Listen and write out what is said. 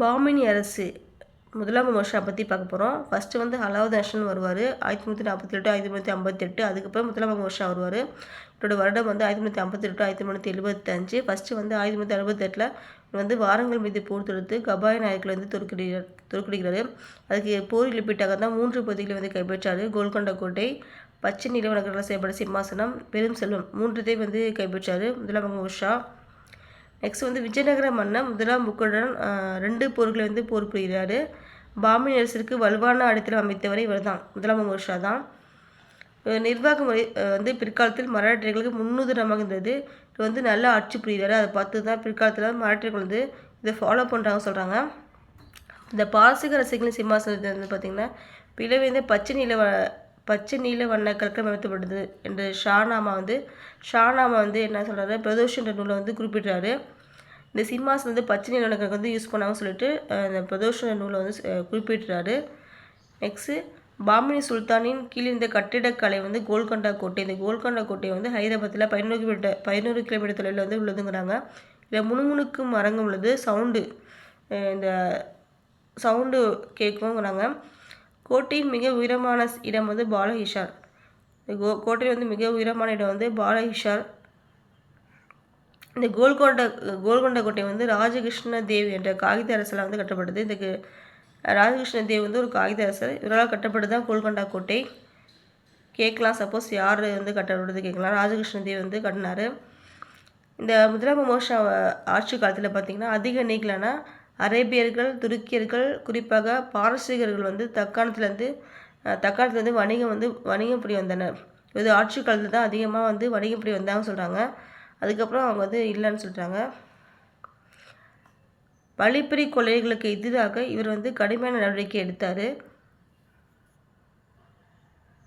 பாமினி அரசு முதலாம் மோஷா பற்றி பார்க்க போகிறோம் ஃபஸ்ட்டு வந்து அலாவுதீன் வருவார். ஆயிரத்தி முந்நூற்றி நாற்பத்தி எட்டு ஆயிரத்தி முந்நூற்றி ஐம்பத்தெட்டு அதுக்கப்புறம் முதலாம் மோஷா வருவார். இவரோட வருடம் வந்து ஆயிரத்தி முந்நூற்றி ஐம்பத்தெட்டு ஆயிரத்தி முந்நூற்றி எழுபத்தஞ்சு. ஃபஸ்ட்டு வந்து ஆயிரத்தி முந்நூற்றி அறுபத்தெட்டில் வந்து வாரங்கள் மீது போர் தொடுத்து கபாய நாயக்கில் வந்து தோற்கடிக்கிறார் தோற்கடிக்கிறாரு. அதுக்கு போர் இழப்பீட்டாக தான் மூன்று பகுதிகளை வந்து கைப்பற்றார். கோல்கொண்ட கோட்டை பச்சை நிலவரங்களால் செய்யப்பட்ட சிம்மாசனம் பெரும் செல்வம் மூன்றுத்தையும் வந்து கைப்பற்றார் முதலாம் உஷா நெக்ஸ்ட் வந்து விஜயநகர மன்னன் முதலாம் புக்குடன் ரெண்டு போர்களை வந்து போர் புரிகிறார். பாமினி அரசிற்கு வலுவான அடித்தளம் அமைத்தவரை இவர் தான் முதலாம் மகர்ஷா தான். நிர்வாக முறை வந்து பிற்காலத்தில் மராட்டியர்களுக்கு முன்னுதாரணமாக இருந்தது. இது வந்து நல்லா ஆட்சி புரிகிறாரு அதை பார்த்து தான் பிற்காலத்தில் மராட்டியர்கள் வந்து இதை ஃபாலோ பண்ணுறாங்க சொல்கிறாங்க இந்த பாரசீக ரசிகளின் சிம்மாசனத்தை வந்து பார்த்திங்கன்னா பிளவேந்த பச்சை நில பச்சை நீல வண்ண கற்கள் அமைத்தப்பட்டது என்று ஷானாமா வந்து ஷானாமா வந்து என்ன சொல்கிறாரு பிரதோஷ் என்ற நூலை வந்து குறிப்பிட்றாரு. இந்த சிம்மாஸ் வந்து பச்சை நீல வண்ண வந்து யூஸ் பண்ணாங்கன்னு சொல்லிட்டு இந்த பிரதோஷ நூலை வந்து குறிப்பிட்றாரு. நெக்ஸ்ட்டு பாமினி சுல்தானின் கீழ் இந்த கட்டிடக்கலை வந்து கோல்கொண்டா கோட்டை. இந்த கோல்கொண்டா கோட்டை வந்து ஹைதராபாத்தில் பதினோரு கிலோமீட்டர் பதினோரு கிலோமீட்டர் தொலைவில் வந்து உள்ளதுங்கிறாங்க. இதில் முணுமுணுக்கும் மரங்கும் உள்ளது சவுண்டு இந்த சவுண்டு கேட்குங்கிறாங்க கோட்டையின் மிக உயரமான இடம் வந்து பாலஹிஷார் கோ கோட்டையில் வந்து மிக உயரமான இடம் வந்து பாலஹிஷார் இந்த கோல்கொண்ட கோல்கொண்ட கோட்டை வந்து ராஜகிருஷ்ண தேவ் என்ற காகித அரசில் வந்து கட்டப்பட்டது. இந்த ராஜகிருஷ்ண தேவ் வந்து ஒரு காகித அரசர். இவரால் கட்டப்பட்டு தான் கோல்கொண்டா கோட்டை. கேட்கலாம் சப்போஸ் யார் வந்து கட்டப்படுறது கேட்கலாம். ராஜகிருஷ்ண தேவ் வந்து கட்டினார். இந்த முதலாம் மோஷா ஆட்சி காலத்தில் பார்த்திங்கன்னா அதிக நீக்கலான்னா அரேபியர்கள் துருக்கியர்கள் குறிப்பாக பாரசீகர்கள் வந்து தக்காணத்துலேருந்து தக்காணத்துலேருந்து வந்து வணிகம் வந்து வணிகம் புரிய வந்தனர். இது ஆட்சி காலத்தில் தான் அதிகமாக வந்து வணிகம் புரிய வந்தாங்கன்னு சொல்கிறாங்க அதுக்கப்புறம் அவங்க வந்து இல்லைன்னு சொல்கிறாங்க வழிப்பறி கொள்ளைகளுக்கு எதிராக இவர் வந்து கடுமையான நடவடிக்கை எடுத்தார்.